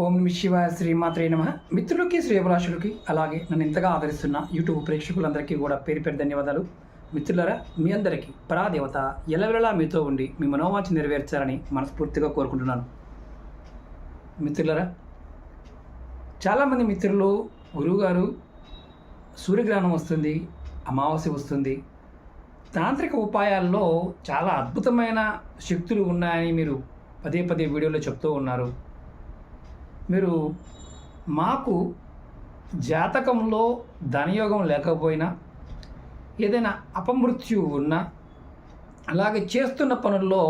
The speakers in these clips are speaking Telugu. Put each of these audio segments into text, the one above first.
ఓం నమ శివ శ్రీమాత్రే నమ. మిత్రులకి శ్రేయభిలాషులకి అలాగే నన్ను ఇంతగా ఆదరిస్తున్న యూట్యూబ్ ప్రేక్షకులందరికీ కూడా పేరు పేరు ధన్యవాదాలు. మిత్రులరా మీ అందరికీ పరాదేవత ఎలవెలలా మీతో ఉండి మీ మనోవాంఛ నెరవేర్చాలని మనస్ఫూర్తిగా కోరుకుంటున్నాను. మిత్రులరా చాలామంది మిత్రులు గురువుగారు సూర్యగ్రహణం వస్తుంది అమావాస్య వస్తుంది. తాంత్రిక ఉపాయాల్లో చాలా అద్భుతమైన శక్తులు ఉన్నాయని మీరు పదే పదే వీడియోలో చెప్తూ ఉన్నారు. మీరు మాకు జాతకంలో ధనయోగం లేకపోయినా ఏదైనా అపమృత్యు ఉన్నా అలాగే చేస్తున్న పనుల్లో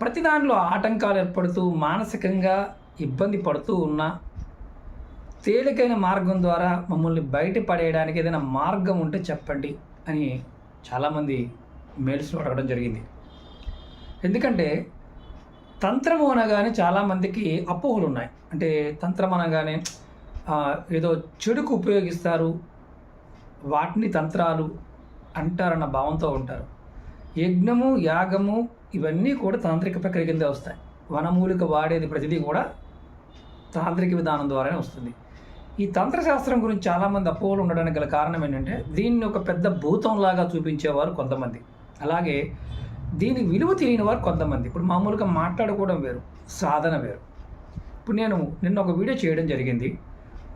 ప్రతి దాంట్లో ఆటంకాలు ఏర్పడుతూ మానసికంగా ఇబ్బంది పడుతూ ఉన్నా తేలికైన మార్గం ద్వారా మమ్మల్ని బయటపడేయడానికి ఏదైనా మార్గం ఉంటే చెప్పండి అని చాలామంది మెయిల్స్లో అడగడం జరిగింది. ఎందుకంటే తంత్రము అనగానే చాలామందికి అపోహలు ఉన్నాయి అంటే తంత్రం అనగానే ఏదో చెడుకు ఉపయోగిస్తారు. వాటిని తంత్రాలు అంటారన్న భావంతో ఉంటారు. యజ్ఞము యాగము ఇవన్నీ కూడా తాంత్రిక ప్రక్రియ కింద వస్తాయి. వనమూలిక వాడేది ప్రతిదీ కూడా తాంత్రిక విధానం ద్వారానే వస్తుంది. ఈ తంత్రశాస్త్రం గురించి చాలామంది అపోహలు ఉండడానికి గల కారణం ఏంటంటే దీన్ని ఒక పెద్ద భూతంలాగా చూపించేవారు కొంతమంది. అలాగే దీని విలువ తెలియని వారు కొంతమంది. ఇప్పుడు మామూలుగా మాట్లాడుకోవడం వేరు సాధన వేరు. ఇప్పుడు నేను నిన్న ఒక వీడియో చేయడం జరిగింది.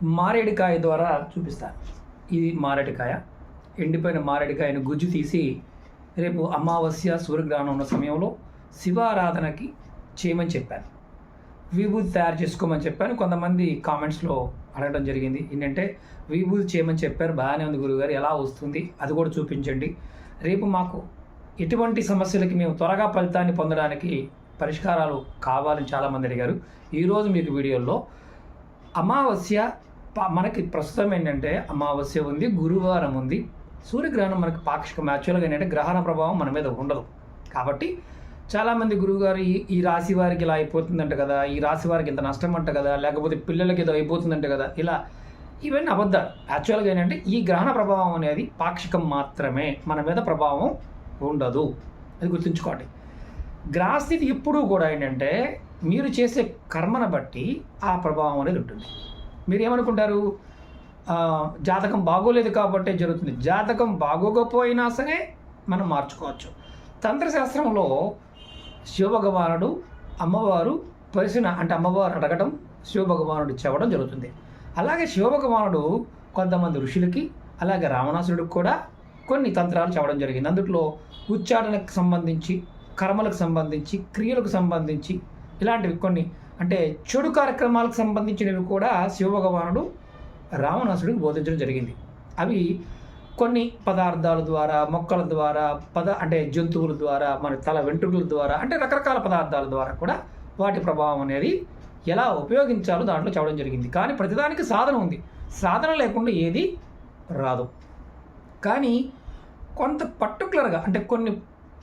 మారేడికాయ ద్వారా చూపిస్తాను ఇది మారేడికాయ ఎండిపోయిన మారేడికాయను గుజ్జు తీసి రేపు అమావాస్య సూర్యగ్రహణం ఉన్న సమయంలో శివారాధనకి చేయమని చెప్పాను. విభూతి తయారు చేసుకోమని చెప్పాను. కొంతమంది కామెంట్స్లో అడగడం జరిగింది. ఏంటంటే విభూతి చేయమని చెప్పారు. బాగానే ఉంది గురుగారు ఎలా వస్తుంది? అది కూడా చూపించండి. రేపు మాకు ఎటువంటి సమస్యలకి మేము త్వరగా ఫలితాన్ని పొందడానికి పరిష్కారాలు కావాలని చాలామంది అడిగారు. ఈరోజు మీకు వీడియోలో అమావాస్య ప- మనకి ప్రస్తుతం ఏంటంటే అమావాస్య ఉంది గురువారం ఉంది. సూర్యగ్రహణం మనకి పాక్షికం యాక్చువల్గా ఏంటంటే గ్రహణ ప్రభావం మన మీద ఉండదు. కాబట్టి చాలామంది గురువుగారు ఈ ఈ రాశి వారికి ఇలా అయిపోతుందంట కదా ఈ రాశి వారికి ఇంత నష్టం అంట కదా లేకపోతే పిల్లలకి ఏదో అయిపోతుందంట కదా ఇలా ఇవన్నీ అబద్ధాలు. యాక్చువల్గా ఏంటంటే ఈ గ్రహణ ప్రభావం అనేది పాక్షికం మాత్రమే మన మీద ప్రభావం ఉండదు. అది గుర్తుంచుకోండి. గ్రాస్థితి ఎప్పుడూ కూడా ఏంటంటే మీరు చేసే కర్మను బట్టి ఆ ప్రభావం అనేది ఉంటుంది. మీరు ఏమనుకుంటారు జాతకం బాగోలేదు కాబట్టే జరుగుతుంది. జాతకం బాగోకపోయినా సరే మనం మార్చుకోవచ్చు. తంత్రశాస్త్రంలో శివభగవానుడు అమ్మవారు పరిసిన అంటే అమ్మవారు అడగడం శివభగవానుడు చెప్పడం జరుగుతుంది. అలాగే శివభగవానుడు కొంతమంది ఋషులకి అలాగే రావణాసురుడికి కూడా కొన్ని తంత్రాలు చెప్పడం జరిగింది. అందుట్లో ఉచ్చారణకు సంబంధించి కర్మలకు సంబంధించి క్రియలకు సంబంధించి ఇలాంటివి కొన్ని. అంటే చెడు కార్యక్రమాలకు సంబంధించినవి కూడా శివభగవానుడు రావణాసుడికి బోధించడం జరిగింది. అవి కొన్ని పదార్థాల ద్వారా మొక్కల ద్వారా పద అంటే జంతువుల ద్వారా మన తల వెంట్రుకల ద్వారా అంటే రకరకాల పదార్థాల ద్వారా కూడా వాటి ప్రభావం అనేది ఎలా ఉపయోగించాలో దాంట్లో చెప్పడం జరిగింది. కానీ ప్రతిదానికి సాధన ఉంది. సాధన లేకుండా ఏది రాదు. కానీ కొంత పర్టికులర్గా అంటే కొన్ని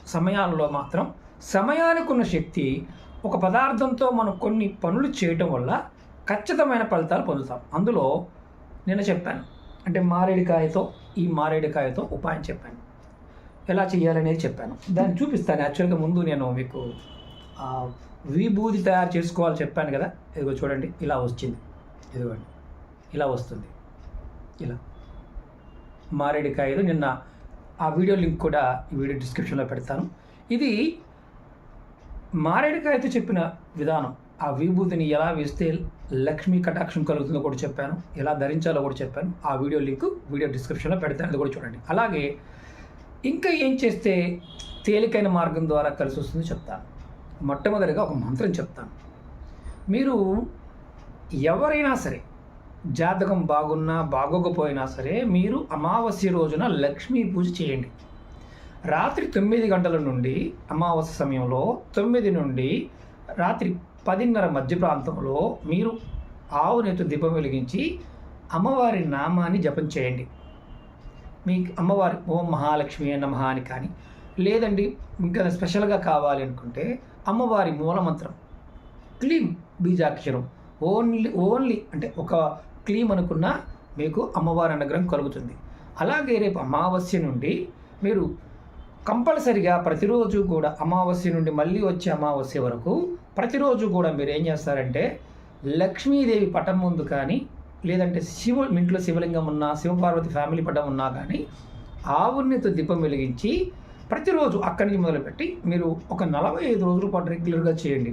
సమయాల్లో మాత్రం సమయానికి ఉన్న శక్తి ఒక పదార్థంతో మనం కొన్ని పనులు చేయటం వల్ల ఖచ్చితమైన ఫలితాలు పొందుతాం. అందులో నిన్న చెప్పాను. అంటే మారేడికాయతో ఈ మారేడికాయతో ఉపాయం చెప్పాను. ఎలా చేయాలనేది చెప్పాను. దాన్ని చూపిస్తాను. యాక్చువల్గా ముందు నేను మీకు విభూతి తయారు చేసుకోవాలి చెప్పాను కదా. ఇదిగో చూడండి. ఇలా వచ్చింది. ఇదిగోండి. ఇలా వస్తుంది. ఇలా. మారేడికాయలు నిన్న ఆ వీడియో లింక్ కూడా ఈ వీడియో డిస్క్రిప్షన్లో పెడతాను. ఇది మారేడికాయతో చెప్పిన విధానం. ఆ విభూతిని ఎలా వేస్తే లక్ష్మీ కటాక్షం కలుగుతుందో కూడా చెప్పాను. ఎలా ధరించాలో కూడా చెప్పాను. ఆ వీడియో లింక్ వీడియో డిస్క్రిప్షన్లో పెడతాను. అది కూడా చూడండి. అలాగే ఇంకా ఏం చేస్తే తేలికైన మార్గం ద్వారా కలిసి వస్తుందో చెప్తాను. మొట్టమొదటిగా ఒక మంత్రం చెప్తాను. మీరు ఎవరైనా సరే జాతకం బాగున్నా బాగోకపోయినా సరే మీరు అమావాస్య రోజున లక్ష్మీ పూజ చేయండి. రాత్రి తొమ్మిది గంటల నుండి అమావాస్య సమయంలో తొమ్మిది నుండి రాత్రి పదిన్నర మధ్య ప్రాంతంలో మీరు ఆవు నెత్తు దీపం వెలిగించి అమ్మవారి నామాన్ని జపం చేయండి. మీ అమ్మవారి ఓం మహాలక్ష్మి నమః అని కానీ లేదండి ఇంకా స్పెషల్గా కావాలి అనుకుంటే అమ్మవారి మూలమంత్రం క్లీం బీజాక్షరం ఓన్లీ ఓన్లీ అంటే ఒక క్లీమ్ అనుకున్న మీకు అమ్మవారి అనుగ్రహం కలుగుతుంది. అలాగే రేపు అమావాస్య నుండి మీరు కంపల్సరిగా ప్రతిరోజు కూడా అమావాస్య నుండి మళ్ళీ వచ్చే అమావాస్య వరకు ప్రతిరోజు కూడా మీరు ఏం చేస్తారంటే లక్ష్మీదేవి పటం ముందు కానీ లేదంటే శివ ఇంట్లో శివలింగం ఉన్నా శివపార్వతి ఫ్యామిలీ పటం ఉన్నా కానీ ఆవునితో దీపం వెలిగించి ప్రతిరోజు అక్కడి నుంచి మొదలుపెట్టి మీరు ఒక నలభై ఐదు రోజుల పాటు రెగ్యులర్గా చేయండి.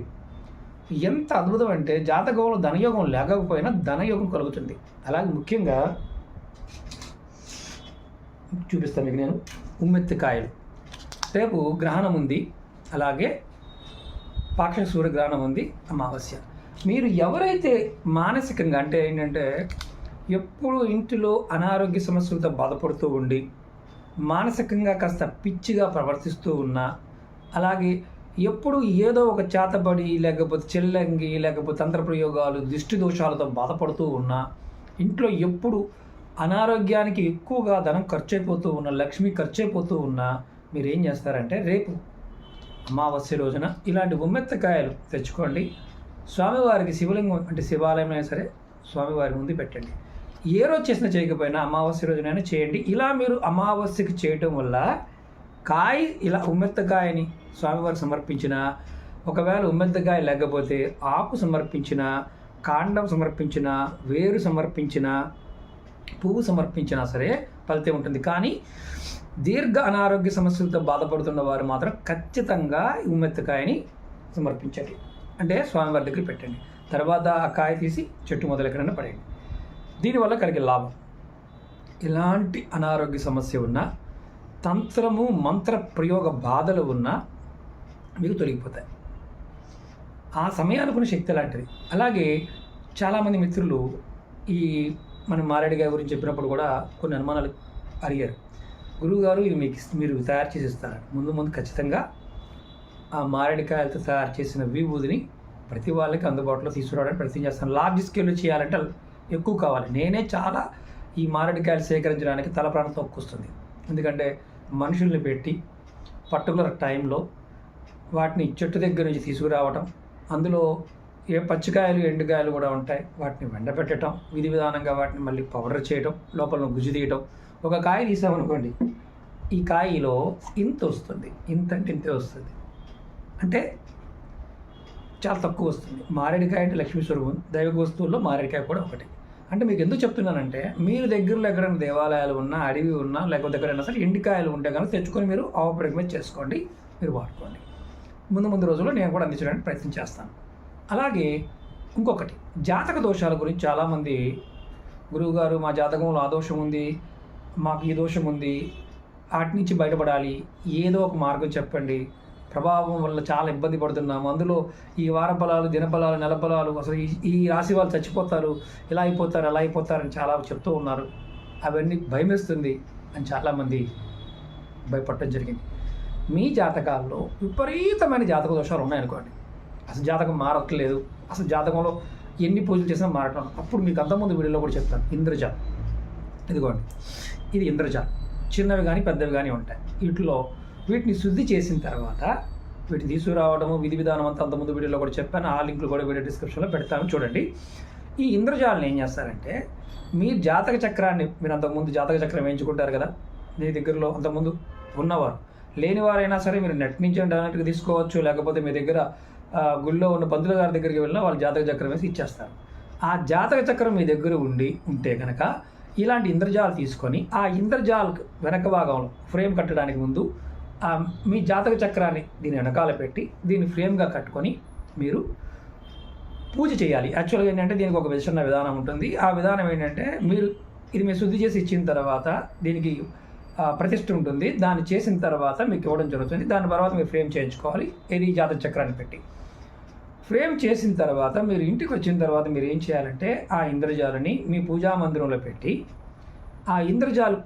ఎంత అద్భుతం అంటే జాతకంలో ధనయోగం లేకపోయినా ధనయోగం కలుగుతుంది. అలాగే ముఖ్యంగా చూపిస్తాను మీకు నేను. ఉమ్మెత్తికాయలు. రేపు గ్రహణం ఉంది. అలాగే పాక్షిక సూర్యగ్రహణం ఉంది. అమావాస్య. మీరు ఎవరైతే మానసికంగా అంటే ఏంటంటే ఎప్పుడు ఇంటిలో అనారోగ్య సమస్యలతో బాధపడుతూ ఉండి మానసికంగా కాస్త పిచ్చిగా ప్రవర్తిస్తూ ఉన్నా అలాగే ఎప్పుడు ఏదో ఒక చేతబడి లేకపోతే చెల్లంగి లేకపోతే తంత్ర ప్రయోగాలు దిష్టి దోషాలతో బాధపడుతూ ఉన్నా ఇంట్లో ఎప్పుడు అనారోగ్యానికి ఎక్కువగా ధనం ఖర్చు అయిపోతూ ఉన్న లక్ష్మి ఖర్చు అయిపోతూ ఉన్నా మీరు ఏం చేస్తారంటే రేపు అమావాస్య రోజున ఇలాంటి ఉమ్మెత్తకాయలు తెచ్చుకోండి. స్వామివారికి శివలింగం అంటే శివాలయం అయినా సరే స్వామివారి ముందు పెట్టండి. ఏ రోజు చేసినా చేయకపోయినా అమావాస్య రోజునైనా చేయండి. ఇలా మీరు అమావాస్యకి చేయటం వల్ల కాయ ఇలా ఉమ్మెత్తకాయని స్వామివారు సమర్పించిన ఒకవేళ ఉమ్మెత్తకాయ లేకపోతే ఆకు సమర్పించిన కాండం సమర్పించిన వేరు సమర్పించిన పువ్వు సమర్పించినా సరే ఫలితం ఉంటుంది. కానీ దీర్ఘ అనారోగ్య సమస్యలతో బాధపడుతున్న వారు మాత్రం ఖచ్చితంగా ఉమ్మెత్తకాయని సమర్పించండి. అంటే స్వామివారి దగ్గర పెట్టండి. తర్వాత ఆ కాయ తీసి చెట్టు మొదలెక్కడైనా పడేయండి. దీనివల్ల కలిగే లాభం. ఎలాంటి అనారోగ్య సమస్య ఉన్నా తంత్రము మంత్ర ప్రయోగ బాధలు ఉన్నా మీకు తొలగిపోతాయి. ఆ సమయానుకున్న శక్తి లాంటిది. అలాగే చాలామంది మిత్రులు ఈ మన మారేడు గురించి చెప్పినప్పుడు కూడా కొన్ని అనుమానాలు అడిగారు. గురువుగారు ఇది మీకు మీరు తయారు చేసి ఇస్తారు ముందు ముందు ఖచ్చితంగా ఆ మారేడుకాయలతో తయారు చేసిన విభూదిని ప్రతి వాళ్ళకి అందుబాటులో తీసుకురావడానికి ప్రయత్నం చేస్తాను. లార్జ్ స్కేల్లో చేయాలంటే ఎక్కువ కావాలి. నేనే చాలా ఈ మారేడుకాయలు సేకరించడానికి తల ప్రాణం తొక్కొస్తుంది. ఎందుకంటే మనుషుల్ని పెట్టి పర్టికులర్ టైంలో వాటిని చెట్టు దగ్గర నుంచి తీసుకురావటం అందులో ఏ పచ్చికాయలు ఎండుకాయలు కూడా ఉంటాయి వాటిని వెండపెట్టడం విధి విధానంగా వాటిని మళ్ళీ పౌడర్ చేయటం లోపల గుజ్జు తీయటం. ఒక కాయ తీసామనుకోండి ఈ కాయలో ఇంత వస్తుంది ఇంత అంటే ఇంతే వస్తుంది. అంటే చాలా తక్కువ వస్తుంది. మారేడుకాయ అంటే లక్ష్మీ స్వరూపం దైవ వస్తువుల్లో మారేడుకాయ కూడా ఒకటి. అంటే మీకు ఎందుకు చెప్తున్నానంటే మీరు దగ్గరలో ఎక్కడైనా దేవాలయాలు ఉన్నా అడవి ఉన్నా లేకపోతే ఎక్కడైనా సరే ఎండికాయలు ఉంటే కనుక తెచ్చుకొని మీరు ఆపరేట్ చేసుకోండి మీరు వాడుకోండి. ముందు ముందు రోజుల్లో నేను కూడా అందించడానికి ప్రయత్నం చేస్తాను. అలాగే ఇంకొకటి జాతక దోషాల గురించి చాలామంది గురువుగారు మా జాతకంలో ఆ దోషం ఉంది మాకు ఈ దోషం ఉంది వాటి నుంచి బయటపడాలి ఏదో ఒక మార్గం చెప్పండి ప్రభావం వల్ల చాలా ఇబ్బంది పడుతున్నాము. అందులో ఈ వార ఫలాలు దినఫలాలు నెల ఫలాలు అసలు ఈ ఈ రాశి వాళ్ళు చచ్చిపోతారు. ఇలా అయిపోతారు అలా అయిపోతారని చాలా చెప్తూ ఉన్నారు. అవన్నీ భయమేస్తుంది అని చాలామంది భయపడటం జరిగింది. మీ జాతకాల్లో విపరీతమైన జాతక దోషాలు ఉన్నాయనుకోండి. అసలు జాతకం మారట్లేదు. అసలు జాతకంలో ఎన్ని పూజలు చేసినా మారటం. అప్పుడు మీకు అంతకుముందు వీడియోలో కూడా చెప్తాను. ఇంద్రజ. ఇదిగోండి. ఇది ఇంద్రజ. చిన్నవి కానీ పెద్దవి కానీ ఉంటాయి. వీటిలో వీటిని శుద్ధి చేసిన తర్వాత వీటిని తీసుకురావడము విధి విధానం అంతా అంతకుముందు వీడియోలో కూడా చెప్పాను. ఆ లింకులు కూడా వీడియో డిస్క్రిప్షన్లో పెడతాను. చూడండి. ఈ ఇంద్రజాలను ఏం చేస్తారంటే మీ జాతక చక్రాన్ని మీరు అంతకుముందు జాతక చక్రం వేయించుకుంటారు కదా? మీ దగ్గరలో అంతకుముందు ఉన్నవారు. లేనివారైనా సరే మీరు నెట్ నుంచి డైరెక్ట్గా తీసుకోవచ్చు. లేకపోతే మీ దగ్గర గుళ్ళో ఉన్న పంతుల గారి దగ్గరికి వెళ్ళినా వాళ్ళు జాతక చక్రం వేసి ఇచ్చేస్తారు. ఆ జాతక చక్రం మీ దగ్గర ఉండి ఉంటే కనుక ఇలాంటి ఇంద్రజాలు తీసుకొని ఆ ఇంద్రజాల్ వెనక భాగంలో ఫ్రేమ్ కట్టడానికి ముందు మీ జాతక చక్రాన్ని దీని వెనకాల పెట్టి దీన్ని ఫ్రేమ్గా కట్టుకొని మీరు పూజ చేయాలి. యాక్చువల్గా ఏంటంటే దీనికి ఒక విషన్న విధానం ఉంటుంది. ఆ విధానం ఏంటంటే మీరు ఇది మీరు శుద్ధి చేసి ఇచ్చిన తర్వాత దీనికి ప్రతిష్ట ఉంటుంది. దాన్ని చేసిన తర్వాత మీకు ఇవ్వడం జరుగుతుంది. దాని తర్వాత మీరు ఫ్రేమ్ చేయించుకోవాలి. ఇది జాతక చక్రాన్ని పెట్టి. ఫ్రేమ్ చేసిన తర్వాత మీరు ఇంటికి వచ్చిన తర్వాత మీరు ఏం చేయాలంటే ఆ ఇంద్రజాలని మీ పూజా మందిరంలో పెట్టి ఆ ఇంద్రజాలు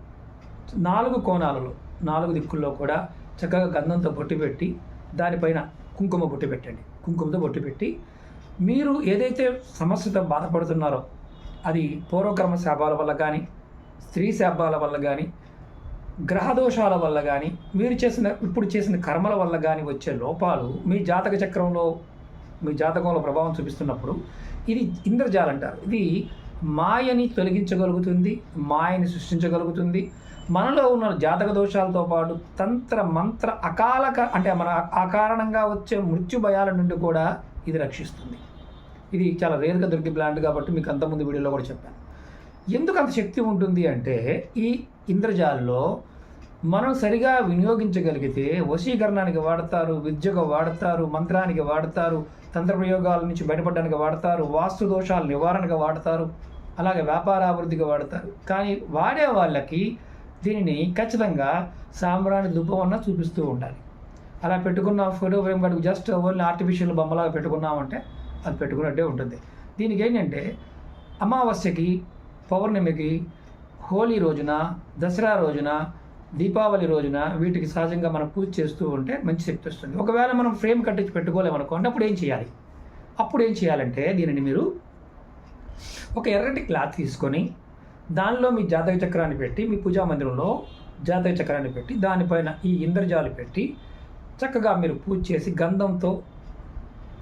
నాలుగు కోణాలలో నాలుగు దిక్కుల్లో కూడా చక్కగా గంధంతో బొట్టు పెట్టి దానిపైన కుంకుమ బొట్టు పెట్టండి. కుంకుమతో బొట్టు పెట్టి మీరు ఏదైతే సమస్యతో బాధపడుతున్నారో అది పూర్వకర్మ శాపాల వల్ల కానీ స్త్రీ శాపాల వల్ల కానీ గ్రహదోషాల వల్ల కానీ మీరు చేసిన ఇప్పుడు చేసిన కర్మల వల్ల కానీ వచ్చే లోపాలు మీ జాతక చక్రంలో మీ జాతకంలో ప్రభావం చూపిస్తున్నప్పుడు ఇది ఇంద్రజాలంటారు. ఇది మాయని తొలగించగలుగుతుంది మాయని సృష్టించగలుగుతుంది మనలో ఉన్న జాతక దోషాలతో పాటు తంత్ర మంత్ర అకాలక అంటే మన అకారణంగా వచ్చే మృత్యు భయాల నుండి కూడా ఇది రక్షిస్తుంది. ఇది చాలా రేరుగా దొరికే ప్లాంట్ కాబట్టి మీకు అంత ముందు వీడియోలో కూడా చెప్పాను. ఎందుకు అంత శక్తి ఉంటుంది అంటే ఈ ఇంద్రజాల్లో మనం సరిగా వినియోగించగలిగితే వశీకరణానికి వాడతారు విద్యకు వాడతారు మంత్రానికి వాడతారు తంత్ర ప్రయోగాల నుంచి బయటపడడానికి వాడతారు వాస్తు దోషాల నివారణగా వాడతారు అలాగే వ్యాపారాభివృద్ధికి వాడతారు. కానీ వాడే వాళ్ళకి దీనిని ఖచ్చితంగా సాంబ్రాణి ధూపం చూపిస్తూ ఉండాలి. అలా పెట్టుకున్న ఫోటో ఫ్రేమ్ కాడికి జస్ట్ ఓన్లీ ఆర్టిఫిషియల్ బొమ్మలాగా పెట్టుకున్నామంటే అది పెట్టుకున్నట్టే ఉంటుంది. దీనికి ఏంటంటే అమావాస్యకి పౌర్ణమికి హోలీ రోజున దసరా రోజున దీపావళి రోజున వీటికి సహజంగా మనం పూజ చేస్తూ ఉంటే మంచి శక్తి వస్తుంది. ఒకవేళ మనం ఫ్రేమ్ కట్టించి పెట్టుకోలేమనుకోండి అప్పుడు ఏం చేయాలి? అప్పుడు ఏం చేయాలంటే దీనిని మీరు ఒక ఎర్రటి క్లాత్ తీసుకొని దానిలో మీ జాతక చక్రాన్ని పెట్టి మీ పూజా మందిరంలో జాతక చక్రాన్ని పెట్టి దానిపైన ఈ ఇంద్రజాలు పెట్టి చక్కగా మీరు పూజ చేసి గంధంతో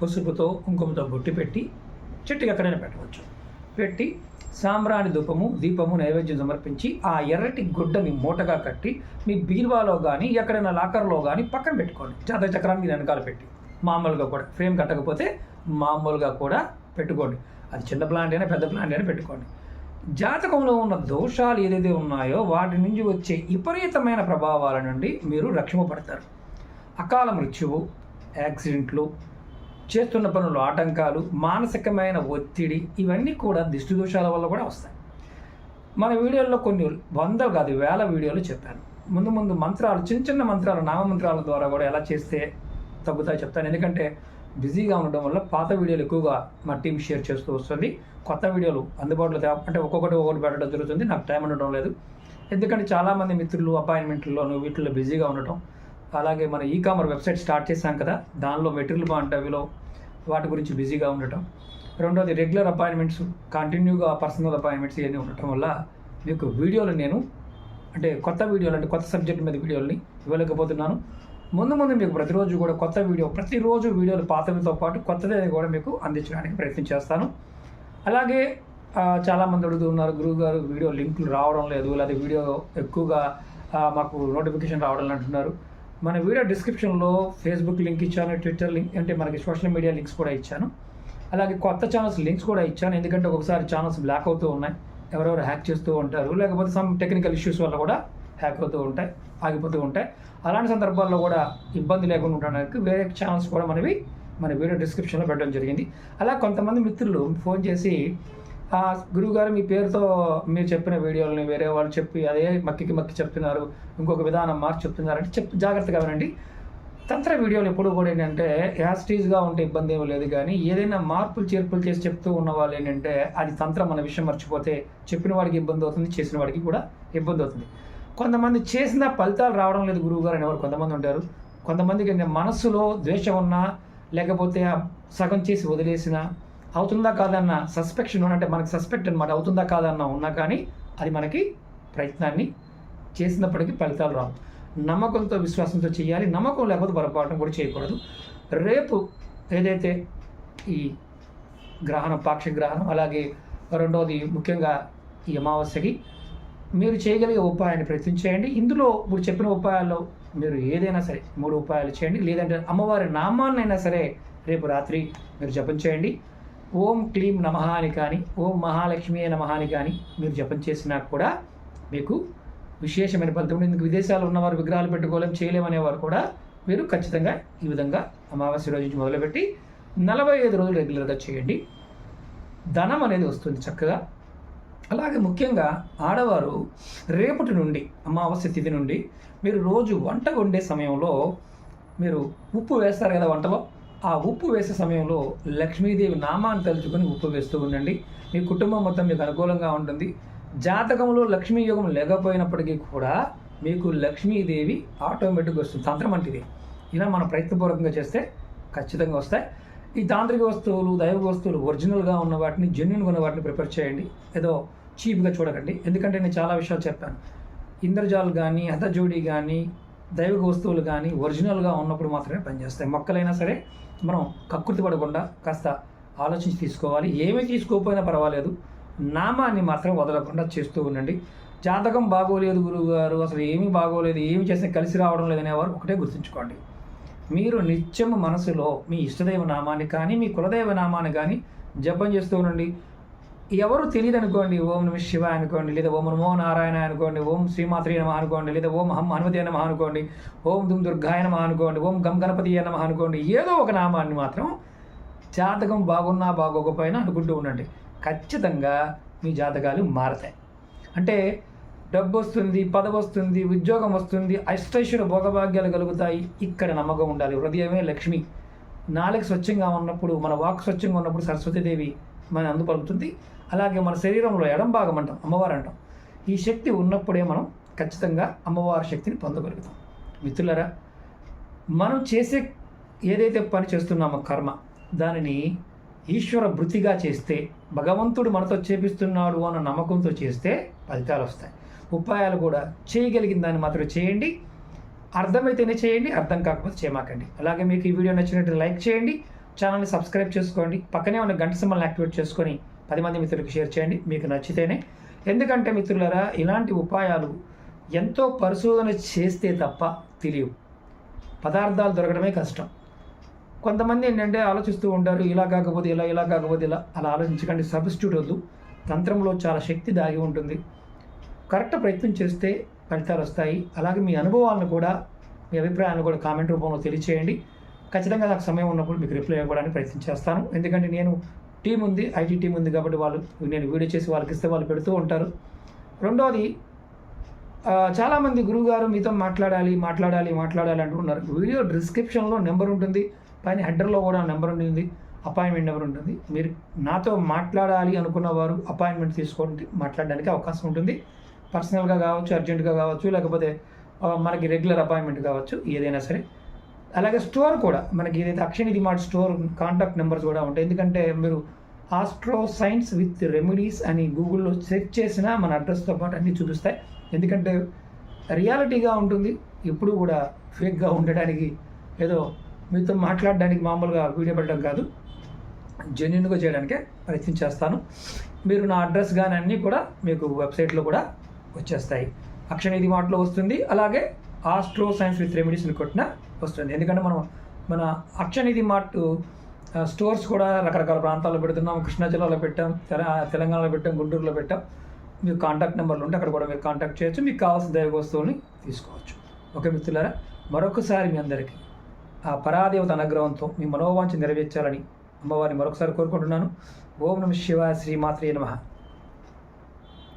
పసుపుతో కుంకుమతో బొట్టి పెట్టి చెట్టుకి ఎక్కడైనా పెట్టవచ్చు. పెట్టి సాంబ్రాణి ధూపము దీపము నైవేద్యం సమర్పించి ఆ ఎర్రటి గుడ్డని మూటగా కట్టి మీ బీరువాలో కానీ ఎక్కడైనా లాకర్లో కానీ పక్కన పెట్టుకోండి. జాతక చక్రానికి వెనకాల పెట్టి. మామూలుగా కూడా ఫ్రేమ్ కట్టకపోతే మామూలుగా కూడా పెట్టుకోండి. అది చిన్న ప్లాంట్ అయినా పెద్ద ప్లాంట్ అయినా పెట్టుకోండి. జాతకంలో ఉన్న దోషాలు ఏదైతే ఉన్నాయో వాటి నుంచి వచ్చే విపరీతమైన ప్రభావాల నుండి మీరు రక్షింపబడతారు. అకాల మృత్యువు యాక్సిడెంట్లు చేస్తున్న పనులు ఆటంకాలు మానసికమైన ఒత్తిడి ఇవన్నీ కూడా దిష్టి దోషాల వల్ల కూడా వస్తాయి. మన వీడియోల్లో కొన్ని వందలు కాదు వేల వీడియోలు చెప్పాను. ముందు ముందు మంత్రాలు చిన్న చిన్న మంత్రాలు నామ మంత్రాల ద్వారా కూడా ఎలా చేస్తే తగ్గుతాయి చెప్తాను. ఎందుకంటే బిజీగా ఉండడం వల్ల పాత వీడియోలు ఎక్కువగా మా టీం షేర్ చేస్తూ వస్తుంది. కొత్త వీడియోలు అందుబాటులో అంటే ఒక్కొక్కటి ఒక్కొక్కటి పెట్టడం జరుగుతుంది. నాకు టైం ఉండడం లేదు. ఎందుకంటే చాలామంది మిత్రులు అపాయింట్మెంట్లోను వీటిల్లో బిజీగా ఉండటం. అలాగే మన ఈ కామర్ వెబ్సైట్ స్టార్ట్ చేశాం కదా దానిలో మెటీరియల్ బాగుంటావిలో వాటి గురించి బిజీగా ఉండటం. రెండోది రెగ్యులర్ అపాయింట్మెంట్స్ కంటిన్యూగా పర్సనల్ అపాయింట్మెంట్స్ ఇవన్నీ ఉండటం వల్ల మీకు వీడియోలు నేను అంటే కొత్త వీడియోలు అంటే కొత్త సబ్జెక్ట్ మీద వీడియోలని ఇవ్వలేకపోతున్నాను. ముందు ముందు మీకు ప్రతిరోజు కూడా కొత్త వీడియో ప్రతిరోజు వీడియోలు పాతవితో పాటు కొత్తది కూడా మీకు అందించడానికి ప్రయత్నం చేస్తాను. అలాగే చాలామంది అడుగుతున్నారు గురువు గారు వీడియో లింకులు రావడం లేదు లేదా వీడియో ఎక్కువగా మాకు నోటిఫికేషన్ రావడం అంటున్నారు. మన వీడియో డిస్క్రిప్షన్లో ఫేస్బుక్ లింక్ ఇచ్చాను ట్విట్టర్ లింక్ అంటే మనకి సోషల్ మీడియా లింక్స్ కూడా ఇచ్చాను. అలాగే కొత్త ఛానల్స్ లింక్స్ కూడా ఇచ్చాను ఎందుకంటే ఒకసారి ఛానల్స్ బ్లాక్ అవుతూ ఉన్నాయి ఎవరెవరు హ్యాక్ చేస్తూ ఉంటారు లేకపోతే సమ్ టెక్నికల్ ఇష్యూస్ వల్ల కూడా హ్యాక్ అవుతూ ఉంటాయి ఆగిపోతూ ఉంటాయి. అలాంటి సందర్భాల్లో కూడా ఇబ్బంది లేకుండా ఉండడానికి వేరే ఛానల్స్ కూడా మనవి మన వీడియో డిస్క్రిప్షన్లో పెట్టడం జరిగింది. అలా కొంతమంది మిత్రులు ఫోన్ చేసి "ఆ, గురువుగారు మీ పేరుతో మీరు చెప్పిన వీడియోలని వేరే వాళ్ళు చెప్పి అదే మక్కికి మక్కి చెప్తున్నారు ఇంకొక విధానం మార్చి చెప్తున్నారంటే చెప్ జాగ్రత్తగా వినండి. తంత్ర వీడియోలు ఎప్పుడు కూడా ఏంటంటే యాస్టీజ్గా ఉంటే ఇబ్బంది ఏమీ లేదు కానీ ఏదైనా మార్పులు చేర్పులు చేసి చెప్తూ ఉన్న వాళ్ళు ఏంటంటే అది తంత్రం అన్న విషయం మర్చిపోతే చెప్పిన వాడికి ఇబ్బంది అవుతుంది చేసిన వాడికి కూడా ఇబ్బంది అవుతుంది. కొంతమంది చేసిన ఫలితాలు రావడం లేదు గురువు గారు అనేవారు కొంతమంది ఉంటారు. కొంతమందికి మనస్సులో ద్వేషం ఉన్నా లేకపోతే సగం చేసి వదిలేసిన అవుతుందా కాదన్న సస్పెక్షన్ అంటే మనకి సస్పెక్ట్ అనమాట అవుతుందా కాదన్న ఉన్నా కానీ అది మనకి ప్రయత్నాన్ని చేసినప్పటికీ ఫలితాలు రావు. నమ్మకంతో విశ్వాసంతో చేయాలి. నమ్మకం లేకపోతే పొరపాటు కూడా చేయకూడదు. రేపు ఏదైతే ఈ గ్రహణం పాక్షిక గ్రహణం అలాగే రెండవది ముఖ్యంగా ఈ అమావాస్యకి మీరు చేయగలిగే ఉపాయాన్ని ప్రయత్నం చేయండి. ఇందులో ఇప్పుడు చెప్పిన ఉపాయాల్లో మీరు ఏదైనా సరే మూడు ఉపాయాలు చేయండి. లేదంటే అమ్మవారి నామాన్నైనా సరే రేపు రాత్రి మీరు జపం చేయండి. ఓం క్లీం నమః అని కానీ ఓం మహాలక్ష్మి నమః అని కానీ మీరు జపం చేసినా కూడా మీకు విశేషమైన ఫలితం ఉంటుంది. ఇందుకు విదేశాలు ఉన్నవారు విగ్రహాలు పెట్టుకోలేం చేయలేమనేవారు కూడా మీరు ఖచ్చితంగా ఈ విధంగా అమావాస్య రోజు నుంచి మొదలుపెట్టి నలభై ఐదు రోజులు రెగ్యులర్గా చేయండి. ధనం అనేది వస్తుంది చక్కగా. అలాగే ముఖ్యంగా ఆడవారు రేపటి నుండి అమావాస్య తిథి నుండి మీరు రోజు వంట వండే సమయంలో మీరు ఉప్పు వేస్తారు కదా వంటలో? ఆ ఉప్పు వేసే సమయంలో లక్ష్మీదేవి నామాన్ని తలుచుకొని ఉప్పు వేస్తూ ఉండండి. మీ కుటుంబం మొత్తం మీకు అనుకూలంగా ఉంటుంది. జాతకంలో లక్ష్మీ యోగం లేకపోయినప్పటికీ కూడా మీకు లక్ష్మీదేవి ఆటోమేటిక్గా వస్తుంది. తంత్రం అంటే ఇలా మనం ప్రయత్నపూర్వకంగా చేస్తే ఖచ్చితంగా వస్తాయి. ఈ తాంత్రిక వస్తువులు దైవ వస్తువులు ఒరిజినల్గా ఉన్న వాటిని జెన్యున్గా ఉన్న వాటిని ప్రిపేర్ చేయండి. ఏదో చీప్గా చూడకండి. ఎందుకంటే నేను చాలా విషయాలు చెప్పాను. ఇంద్రజాలు కానీ హతజోడి కానీ దైవిక వస్తువులు కానీ ఒరిజినల్గా ఉన్నప్పుడు మాత్రమే పనిచేస్తాయి. మొక్కలైనా సరే మనం కక్కుర్తి పడకుండా కాస్త ఆలోచించి తీసుకోవాలి. ఏమీ తీసుకోకపోయినా పర్వాలేదు. నామాన్ని మాత్రం వదలకుండా చేస్తూ ఉండండి. జాతకం బాగోలేదు గురువు గారు అసలు ఏమీ బాగోలేదు. ఏమి చేసినా కలిసి రావడం లేదనేవారు ఒకటే గుర్తుంచుకోండి. మీరు నిత్యం మనసులో మీ ఇష్టదైవ నామాన్ని కానీ మీ కులదైవ నామాన్ని కానీ జపం చేస్తూ ఉండండి. ఎవరు తెలియదు అనుకోండి ఓం నమ శివ అనుకోండి లేదా ఓం నమో నారాయణ అనుకోండి ఓం శ్రీమాత్రి నమ అనుకోండి లేదా ఓం హం హనుమతి నమ అనుకోండి ఓం దుమ్ దుర్గాయ నమ అనుకోండి ఓం గం గణపతి నమ అనుకోండి ఏదో ఒక నామాన్ని మాత్రం జాతకం బాగున్నా బాగోకపోయినా అనుకుంటూ ఉండండి. ఖచ్చితంగా మీ జాతకాలు మారతాయి. అంటే డబ్బు వస్తుంది పదవి వస్తుంది ఉద్యోగం వస్తుంది అష్టైశ్వర భోగభాగ్యాలు కలుగుతాయి. ఇక్కడ నమ్మకం ఉండాలి. హృదయమే లక్ష్మి. నాలుగు స్వచ్ఛంగా ఉన్నప్పుడు మన వాక్ స్వచ్ఛంగా ఉన్నప్పుడు సరస్వతీదేవి మన అందుపలుకుతుంది అలాగే మన శరీరంలో ఎడం భాగం అంటాం అమ్మవారు అంటాం. ఈ శక్తి ఉన్నప్పుడే మనం ఖచ్చితంగా అమ్మవారి శక్తిని పొందగలుగుతాం. మిత్రులరా మనం చేసే ఏదైతే పని చేస్తున్నామో కర్మ దానిని ఈశ్వర భృతిగా చేస్తే భగవంతుడు మనతో చేపిస్తున్నాడు అన్న నమ్మకంతో చేస్తే ఫలితాలు వస్తాయి. ఉపాయాలు కూడా చేయగలిగిన దాన్ని మాత్రం చేయండి. అర్థమైతేనే చేయండి అర్థం కాకపోతే చేయమాకండి. అలాగే మీకు ఈ వీడియో నచ్చినట్టు లైక్ చేయండి ఛానల్ని సబ్స్క్రైబ్ చేసుకోండి. పక్కనే ఉన్న గంట సింబల్ని యాక్టివేట్ చేసుకొని పది మంది మిత్రులకు షేర్ చేయండి మీకు నచ్చితేనే. ఎందుకంటే మిత్రులరా ఇలాంటి ఉపాయాలు ఎంతో పరిశోధన చేస్తే తప్ప తెలియవు. పదార్థాలు దొరకడమే కష్టం. కొంతమంది ఏంటంటే ఆలోచిస్తూ ఉంటారు ఇలా కాకపోతే ఇలా ఇలా కాకపోతే ఇలా. అలా ఆలోచించకండి సబ్స్టిట్యూట్ వద్దు. తంత్రంలో చాలా శక్తి దాగి ఉంటుంది. కరెక్ట్ ప్రయత్నం చేస్తే ఫలితాలు వస్తాయి. అలాగే మీ అనుభవాలను కూడా మీ అభిప్రాయాలను కూడా కామెంట్ రూపంలో తెలియచేయండి. ఖచ్చితంగా నాకు సమయం ఉన్నప్పుడు మీకు రిప్లై ఇవ్వడానికి ప్రయత్నం చేస్తాను. ఎందుకంటే నేను టీం ఉంది ఐటీ టీం ఉంది కాబట్టి వాళ్ళు నేను వీడియో చేసి వాళ్ళకి ఇస్తే వాళ్ళు పెడుతూ ఉంటారు. రెండోది చాలామంది గురువుగారు మీతో మాట్లాడాలి మాట్లాడాలి మాట్లాడాలి అంటున్నారు. వీడియో డిస్క్రిప్షన్లో నెంబర్ ఉంటుంది పైన హెడర్లో కూడా నెంబర్ ఉంటుంది అపాయింట్మెంట్ నెంబర్ ఉంటుంది. మీరు నాతో మాట్లాడాలి అనుకున్న వారు అపాయింట్మెంట్ తీసుకోండి మాట్లాడడానికి అవకాశం ఉంటుంది. పర్సనల్గా కావచ్చు అర్జెంటుగా కావచ్చు లేకపోతే మనకి రెగ్యులర్ అపాయింట్మెంట్ కావచ్చు ఏదైనా సరే. అలాగే స్టోర్ కూడా మనకి ఏదైతే Akshanidhi mart store contact numbers కూడా ఉంటాయి. ఎందుకంటే మీరు ఆస్ట్రో సైన్స్ విత్ రెమెడీస్ అని గూగుల్లో సెర్చ్ చేసినా మన అడ్రస్తో పాటు అన్నీ చూపిస్తాయి. ఎందుకంటే రియాలిటీగా ఉంటుంది. ఎప్పుడు కూడా ఫేక్గా ఉండడానికి ఏదో మీతో మాట్లాడడానికి మామూలుగా వీడియో పెట్టడం కాదు. జెన్యున్గా చేయడానికే ప్రయత్నం చేస్తాను. మీరు నా అడ్రస్ కానీ అన్నీ కూడా మీకు వెబ్సైట్లో కూడా వచ్చేస్తాయి. అక్షనిధి మాటలో వస్తుంది. అలాగే ఆస్ట్రో సైన్స్ విత్ రెమెడీస్ని కొట్టినా వస్తుంది. ఎందుకంటే మనం మన అక్షనిధి మార్ట్ స్టోర్స్ కూడా రకరకాల ప్రాంతాల్లో పెడుతున్నాం. కృష్ణా జిల్లాలో పెట్టాం తెలంగాణలో పెట్టాం గుంటూరులో పెట్టాం. మీకు కాంటాక్ట్ నెంబర్లు ఉంటే అక్కడ కూడా మీరు కాంటాక్ట్ చేయొచ్చు. మీకు కావాల్సిన దైవ వస్తువుని తీసుకోవచ్చు. ఓకే మిత్రులారా మరొకసారి మీ అందరికీ ఆ పరాదేవత అనుగ్రహంతో మీ మనోవాంఛ నెరవేర్చాలని అమ్మవారిని మరొకసారి కోరుకుంటున్నాను. ఓం నమ శివాయ శ్రీమాత్రే నమః.